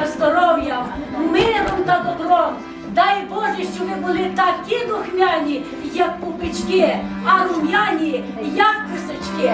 та здоров'ям, миром та добром. Дай Боже, щоб ви були такі духмяні, як пупички, а рум'яні, як писачки.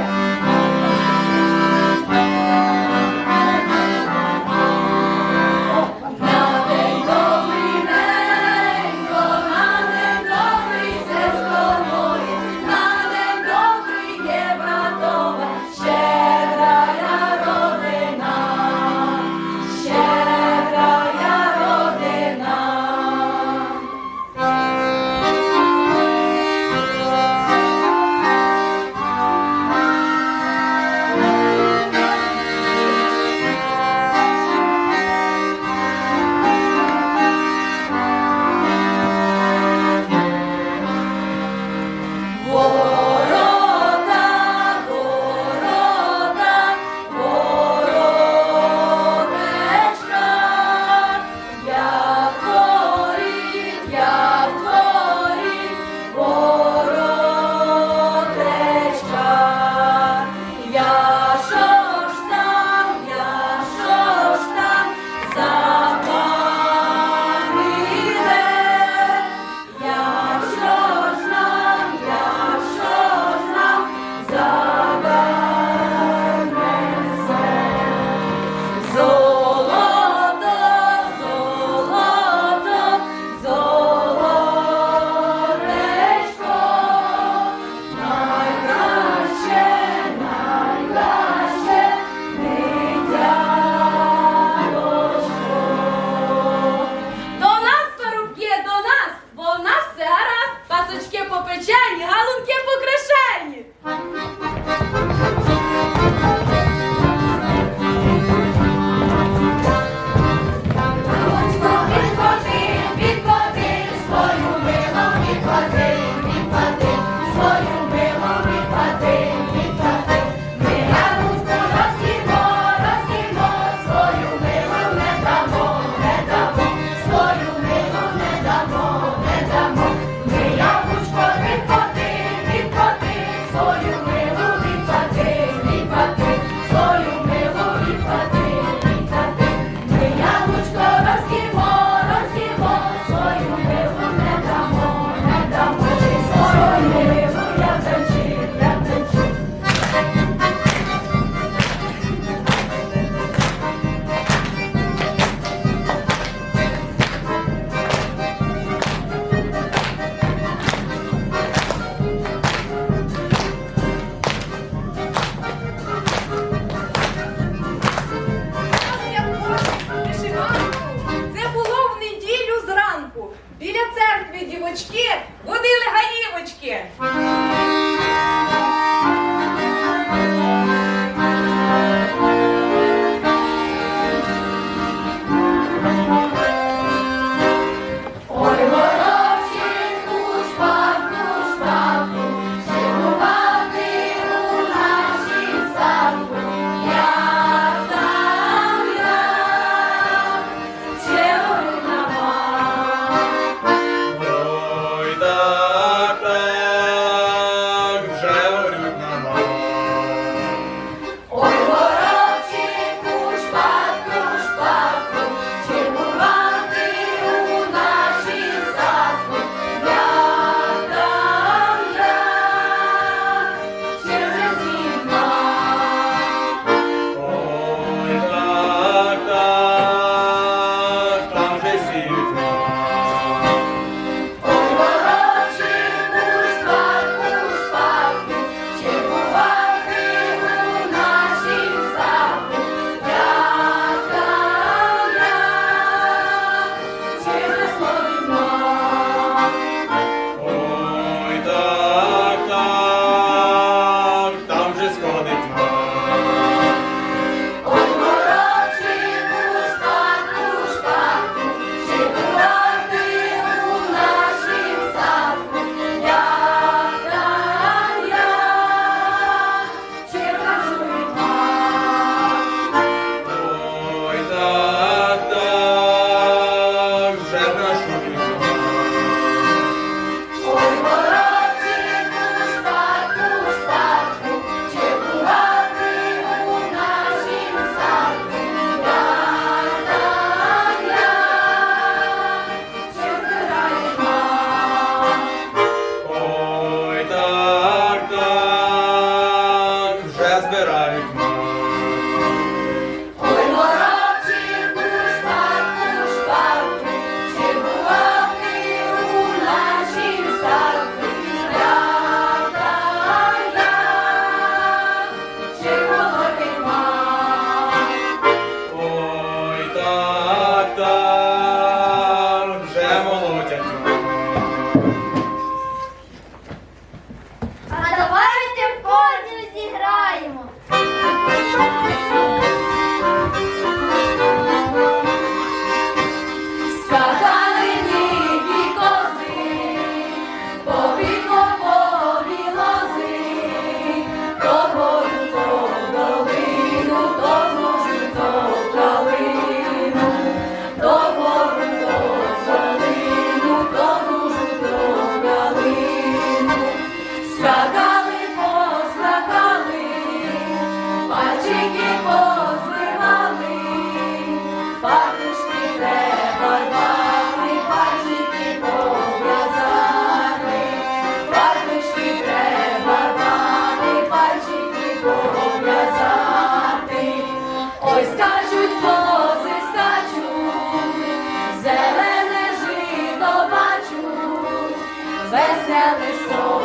elas é são.